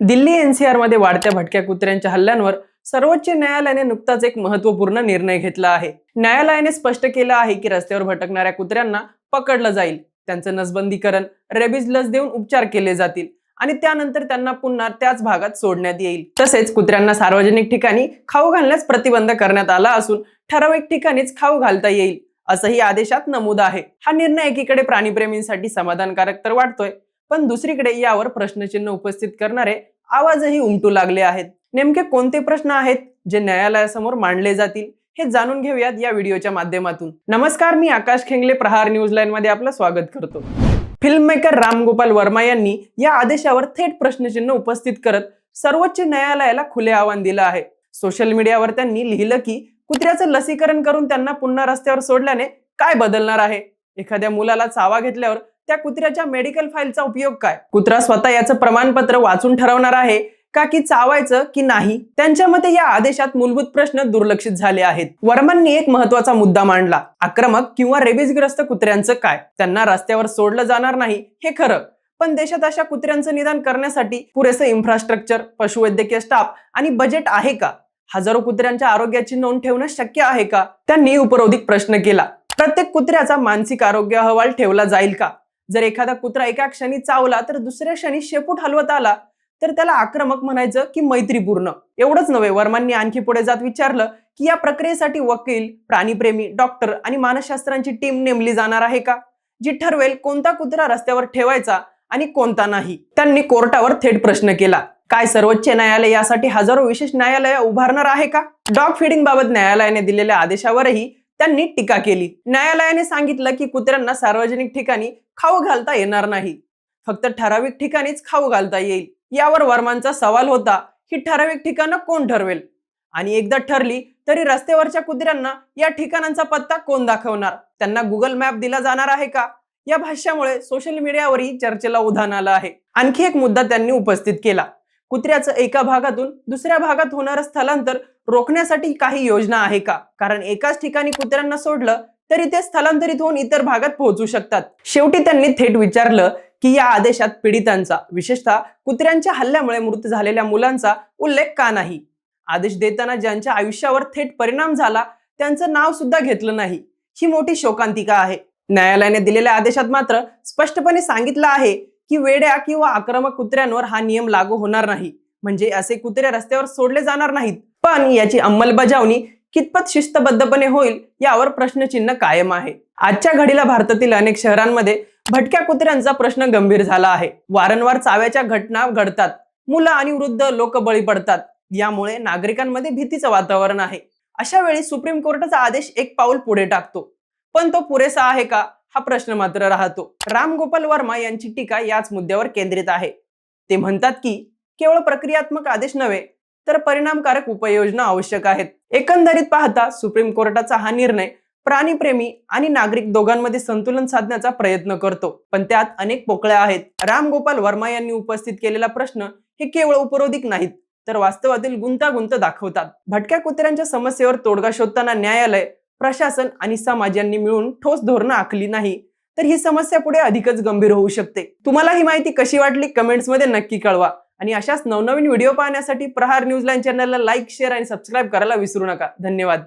दिल्ली एनसीआरमध्ये वाढत्या भटक्या कुत्र्यांच्या हल्ल्यांवर सर्वोच्च न्यायालयाने नुकताच एक महत्त्वपूर्ण निर्णय घेतला आहे. न्यायालयाने स्पष्ट केलं आहे की रस्त्यावर भटकणाऱ्या कुत्र्यांना पकडलं जाईल. त्यांचं नसबंदीकरण रेबीज लस देऊन उपचार केले जातील आणि त्यानंतर त्यांना पुन्हा त्याच भागात सोडण्यात येईल. तसेच कुत्र्यांना सार्वजनिक ठिकाणी खाऊ घालण्यास प्रतिबंध करण्यात आला असून ठराविक ठिकाणीच खाऊ घालता येईल असंही आदेशात नमूद आहे. हा निर्णय एकीकडे प्राणीप्रेमींसाठी समाधानकारक तर वाटतोय पण दुसरीकडे यावर प्रश्नचिन्ह उपस्थित करणारे आवाजही उमटू लागले आहेत. नेमके कोणते प्रश्न आहेत जे न्यायालयासमोर मांडले जातील हे जाणून घेऊयात या व्हिडिओच्या माध्यमातून. नमस्कार मी आकाश खेंगले प्रहार न्यूज लाईन मध्ये आपलं स्वागत करतो. फिल्म मेकर राम रामगोपाल वर्मा यांनी या आदेशावर थेट प्रश्नचिन्ह उपस्थित करत सर्वोच्च न्यायालयाला खुले आव्हान दिलं आहे. सोशल मीडियावर त्यांनी लिहिलं की कुत्र्याचं लसीकरण करून त्यांना पुन्हा रस्त्यावर सोडल्याने काय बदलणार आहे? एखाद्या मुलाला चावा घेतल्यावर त्या कुत्र्याच्या मेडिकल फाईलचा उपयोग काय? कुत्रा स्वतः याचं प्रमाणपत्र वाचून ठरवणार आहे का की चावायचं की नाही? त्यांच्या मते या आदेशात मूलभूत प्रश्न दुर्लक्षित झाले आहेत. वर्मांनी एक महत्त्वाचा मुद्दा मांडला. आक्रमक किंवा रेबीजग्रस्त कुत्र्यांचं काय? त्यांना रस्त्यावर सोडलं जाणार नाही हे खरं. पण देशात अशा कुत्र्यांचं निदान करण्यासाठी पुरेसं इन्फ्रास्ट्रक्चर पशुवैद्यकीय स्टाफ आणि बजेट आहे का? हजारो कुत्र्यांच्या आरोग्याची नोंद ठेवणं शक्य आहे का? त्यांनी उपरोधिक प्रश्न केला. प्रत्येक कुत्र्याचा मानसिक आरोग्य अहवाल ठेवला जाईल का? जर एखादा कुत्रा एका क्षणी चावला तर दुसऱ्या क्षणी शेपूट हलवत आला तर त्याला आक्रमक म्हणायचं की मैत्रीपूर्ण. एवढंच नव्हे वर्मांनी आणखी पुढे जात विचारलं की या प्रक्रियेसाठी वकील प्राणीप्रेमी डॉक्टर आणि मानसशास्त्रांची टीम नेमली जाणार आहे का? जी ठरवेल कोणता कुत्रा रस्त्यावर ठेवायचा आणि कोणता नाही. त्यांनी कोर्टावर थेट प्रश्न केला. काय सर्वोच्च न्यायालय यासाठी हजारो विशेष न्यायालय उभारणार आहे का? डॉग फिडिंग बाबत न्यायालयाने दिलेल्या आदेशावरही त्यांनी टीका केली. न्यायालयाने सांगितलं की कुत्र्यांना सार्वजनिक ठिकाणी खाऊ घालता येणार नाही. फक्त ठराविक ठिकाणीच खाऊ घालता येईल. यावर वर्मांचा सवाल होता. ही ठराविक ठिकाणं कोण ठरवेल? आणि एकदा ठरली तरी रस्त्यावरच्या कुत्र्यांना या ठिकाणांचा पत्ता कोण दाखवणार? त्यांना गुगल मॅप दिला जाणार आहे का? या भाष्यामुळे सोशल मीडियावरही चर्चेला उधाण आलं आहे. आणखी एक मुद्दा त्यांनी उपस्थित केला. कुत्र्याचं एका भागातून दुसऱ्या भागात होणारं स्थलांतर रोखण्यासाठी काही योजना आहे का? कारण एकाच ठिकाणी कुत्र्यांना सोडलं तरी ते स्थलांतरित होऊन इतर भागात पोहोचू शकतात. शेवटी त्यांनी थेट विचारलं की या आदेशात पीडितांचा विशेषतः कुत्र्यांच्या हल्ल्यामुळे मृत झालेल्या मुलांचा उल्लेख का नाही? आदेश देताना ज्यांच्या आयुष्यावर थेट परिणाम झाला त्यांचं नाव सुद्धा घेतलं नाही. ही मोठी शोकांतिका आहे. न्यायालयाने दिलेल्या आदेशात मात्र स्पष्टपणे सांगितलं आहे की वेड्या किंवा आक्रमक कुत्र्यांवर हा नियम लागू होणार नाही. म्हणजे असे कुत्रे रस्त्यावर सोडले जाणार नाहीत. पण याची अंमलबजावणी कितपत शिस्तबद्धपणे होईल यावर प्रश्नचिन्ह कायम आहे. आजच्या घडीला भारतातील अनेक शहरांमध्ये भटक्या कुत्र्यांचा प्रश्न गंभीर झाला आहे. वारंवार चाव्याच्या घटना घडतात. मुलं आणि वृद्ध लोक बळी पडतात. यामुळे नागरिकांमध्ये भीतीचं वातावरण आहे. अशा वेळी सुप्रीम कोर्टाचा आदेश एक पाऊल पुढे टाकतो. पण तो पुरेसा आहे का? हा प्रश्न मात्र राहतो. राम गोपाल वर्मा यांची टीका याच मुद्द्यावर केंद्रित आहे. ते म्हणतात की केवळ प्रक्रियात्मक आदेश नव्हे तर परिणामकारक उपाययोजना आवश्यक आहेत. एकंदरीत पाहता सुप्रीम कोर्टाचा हा निर्णय प्राणीप्रेमी आणि नागरिक दोघांमध्ये संतुलन साधण्याचा प्रयत्न करतो. पण त्यात अनेक पोकळ्या आहेत. राम गोपाल वर्मा यांनी उपस्थित केलेला प्रश्न हे केवळ उपरोधिक नाहीत तर वास्तवातील गुंतागुंत दाखवतात. भटक्या कुत्र्यांच्या समस्येवर तोडगा शोधताना न्यायालय प्रशासन आणि समाज यांनी मिळून ठोस धोरणं आखली नाही तर ही समस्या पुढे अधिकच गंभीर होऊ शकते. तुम्हाला ही माहिती कशी वाटली? कमेंट्समध्ये नक्की कळवा. आणि अशाच नवनवीन व्हिडिओ पाहण्यासाठी प्रहार न्यूज चॅनलला लाईक शेअर आणि सबस्क्राईब करायला विसरू नका. धन्यवाद.